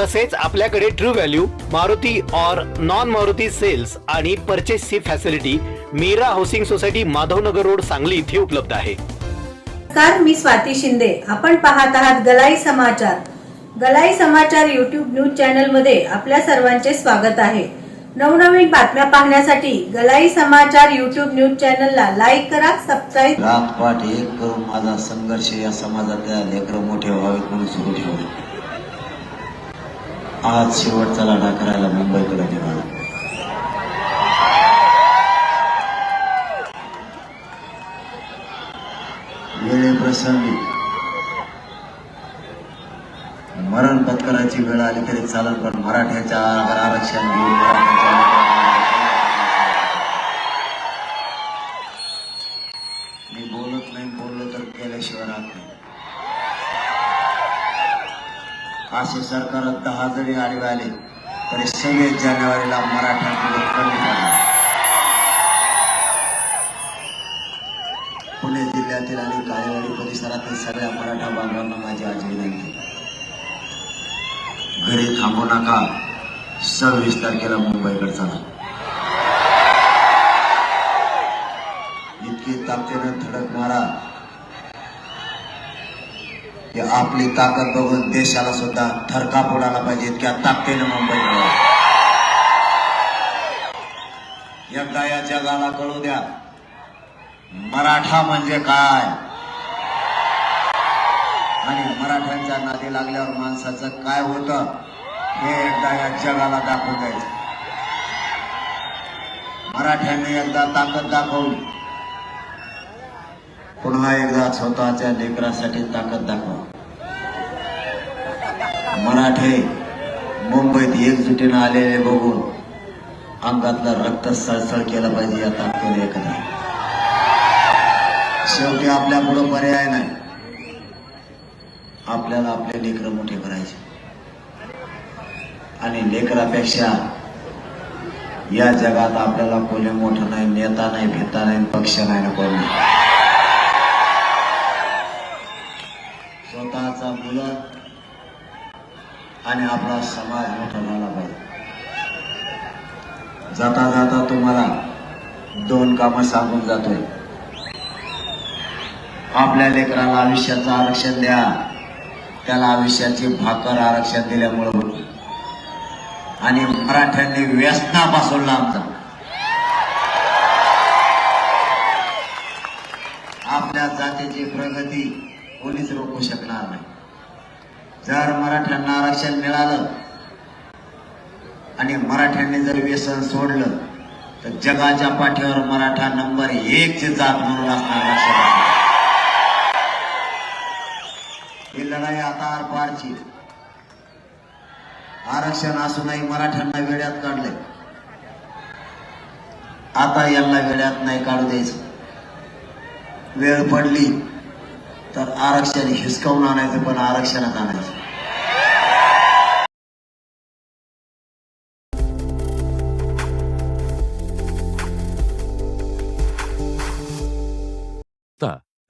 तसेच आपल्याकडे true value Maruti or non Maruti sales आणि परचेसची facility Meera housing society Madhavnagar road Sangli इथे उपलब्ध आहे. नमस्कार मी स्वाती शिंदे. आपण पाहत आहात गलाई समाचार. गलाई समाचार युट्यूब न्यूज चॅनलमध्ये आपल्या सर्वांचे स्वागत आहे. नवनवीन बातम्या पाहण्यासाठी गलाई समाचार युट्यूब न्यूज चॅनलला लाईक करा सबस्क्राईब रातपाट एक करून माझा संघर्ष या समाजातल्या लेकरं मोठे व्हावेत म्हणून सुरू ठेवले. आज शेवटचा लढा करायला मुंबईकडे निघाला वेळेप्रसंगी मरण पत्कराची वेळ आली तरी चालत पण मराठ्याच्या आरक्षण घेऊन. मी बोलत नाही बोललो तर केल्याशिवाय राहत नाही. असे सरकार दहा जरी आडवे आले तरी सव्वीस जानेवारीला मराठा कमी झाला पुणे जिल्ह्यातील आणि काळेवाडी परिसरातील सगळ्या मराठा बांधवांना माझी आज विनंती घरी थांबू नका. सव्वीस तारखेला मुंबईकडे चला. इतकी ताकदीनं धडक मारा की आपली ताकद बघून देशाला सुद्धा थरका फोडायला पाहिजे इतक्या ताकदीनं मुंबईकडे एकदा या जगाला कळू द्या. मराठा म्हणजे काय? आणि मराठ्यांच्या नादी लागल्यावर माणसाचं काय होतं हे एकदा या जगाला दाखवू द्यायचं. मराठ्यांनी एकदा ताकद दाखवली. पुन्हा एकदा स्वतःच्या लेकरासाठी ताकद दाखवा. मराठे मुंबईत एकजुटीनं आलेले बघून अंगातलं रक्त सळसळ केलं पाहिजे या ताकद एकदा. शेवटी आपल्या पुढं पर्याय नाही. आपल्याला आपले लेकर मोठे करायचे. आणि लेकरापेक्षा या जगात आपल्याला कोणी मोठं नाही नेता नाही भिता नाही पक्ष नाही ना कोणी आणि आपला समाज मोठा झाला पाहिजे. जाता जाता तुम्हाला दोन कामं सांगून जातोय. आपल्या लेकराला आयुष्याचं आरक्षण द्या. त्याला आयुष्याची भाकर आरक्षण दिल्यामुळं होती. आणि मराठ्यांनी व्यसना बसवला आमचा आपल्या जातीची प्रगती कोणीच रोखू शकणार नाही. जर मराठ्यांना आरक्षण मिळालं आणि मराठ्यांनी जर व्यसन सोडलं तर जगाच्या पाठीवर मराठा नंबर एक ची जात म्हणून असणार लक्षात ही लढाई आता आरपारची आरक्षण असूनही मराठ्यांना वेड्यात काढले आता यांना वेड्यात नाही काढू द्यायचं. वेळ पडली. तर आरक्षण हिसकावून आणायचं? पण आरक्षणात आणायचं.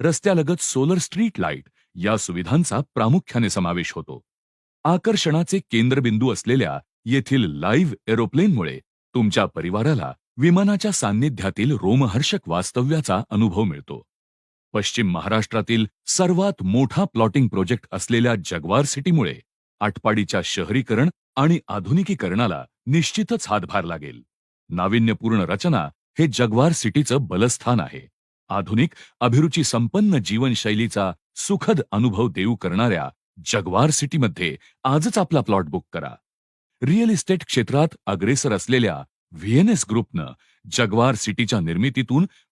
रस्त्यालगत सोलर स्ट्रीट लाइट या सुविधांचा प्रामुख्याने समावेश होतो. आकर्षणाचे केंद्रबिंदू असलेल्या येथील लाईव्ह एरोप्लेनमुळे तुमच्या परिवाराला विमानाच्या सान्निध्यातील रोमहर्षक वास्तव्याचा अनुभव मिळतो. पश्चिम महाराष्ट्रातील सर्वात मोठा प्लॉटिंग प्रोजेक्ट असलेल्या जगवार सिटीमुळे आटपाडीच्या शहरीकरण आणि आधुनिकीकरणाला निश्चितच हातभार लागेल. नाविन्यपूर्ण रचना हे जगवार सिटीचं बलस्थान आहे. आधुनिक अभिरुची संपन्न जीवनशैलीचा सुखद अनुभव देऊ करणाऱ्या जगवार सिटीमध्ये आजच आपला प्लॉट बुक करा. रिअल इस्टेट क्षेत्रात अग्रेसर असलेल्या व्हीएनएस ग्रुपनं जगवार सिटीच्या निर्मितीतून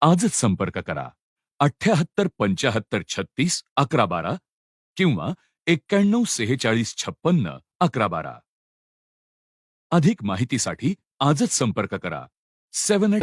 आजच संपर्क करा. अठ्याहत्तर पंचाहत्तर छत्तीस अकरा बारा किंवा एक्क्याण्णव सेहेचाळीस छप्पन्न अकरा बारा. अधिक माहितीसाठी आजच संपर्क करा. सेवन एट